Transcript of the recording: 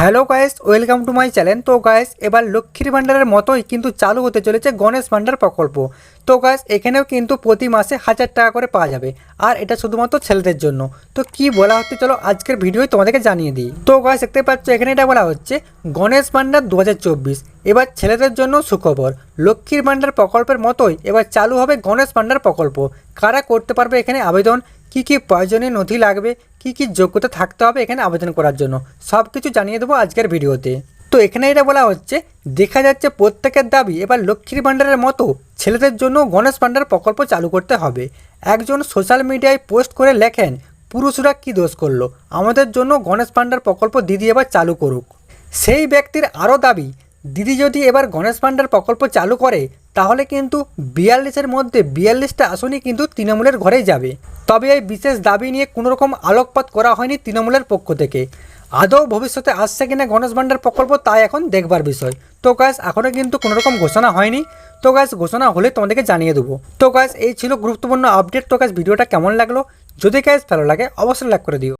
Hello guys, welcome to my channel. তো guys, এবার লক্ষ্মীর ভাণ্ডারের মতোই কিন্তু চালু হতে চলেছে গণেশ ভাণ্ডার প্রকল্প। তো গাইস, এখানেও কিন্তু প্রতি মাসে হাজার টাকা করে পাওয়া যাবে। আর এটা শুধুমাত্র ছেলেদের জন্য। তো কি বলা হচ্ছে, চলো আজকের ভিডিওয় তোমাদেরকে জানিয়ে দিই। তো গাইস, দেখতে পাচ্ছ, এখানে এটা বলা হচ্ছে গণেশ ভাণ্ডার দু হাজার চব্বিশ। এবার ছেলেদের জন্য সুখবর, লক্ষ্মীর ভাণ্ডার প্রকল্পের মতোই এবার চালু হবে গণেশ ভাণ্ডার প্রকল্প। কারা করতে পারবে এখানে আবেদন? কি কি প্রয়োজনীয় নথি লাগবে, কি কি যোগ্যতা থাকতে হবে এখানে আবেদন করার জন্য সব কিছু জানিয়ে দেবো আজকের ভিডিওতে। তো এখানে এটা বলা হচ্ছে, দেখা যাচ্ছে প্রত্যেকের দাবি, এবার লক্ষ্মীর ভাণ্ডারের মতো ছেলেদের জন্য গণেশ ভাণ্ডার প্রকল্প চালু করতে হবে। একজন সোশ্যাল মিডিয়ায় পোস্ট করে লেখেন, পুরুষরা কি দোষ করল? আমাদের জন্য গণেশ ভাণ্ডার প্রকল্প দিদি এবার চালু করুক। সেই ব্যক্তির আরও দাবি, দিদি যদি এবার গণেশ ভাণ্ডার প্রকল্প চালু করে, তাহলে কিন্তু বিয়াল্লিশের মধ্যে বিয়াল্লিশটা আসনই কিন্তু তৃণমূলের ঘরেই যাবে। তবে এই বিশেষ দাবি নিয়ে কোনো রকম আলোকপাত করা হয়নি তৃণমূলের পক্ষ থেকে। আদৌ ভবিষ্যতে আসছে কিনা গণেশ ভাণ্ডার প্রকল্প তাই এখন দেখবার বিষয়। তো গাছ এখনও কিন্তু কোনো রকম ঘোষণা হয়নি। তো গাছ ঘোষণা হলে তোমাদেরকে জানিয়ে দেবো। তো গাছ এই ছিল গুরুত্বপূর্ণ আপডেট তো গাছ ভিডিওটা কেমন লাগল? যদি গাছ ভালো লাগে, অবশ্যই লাইক করে দিও।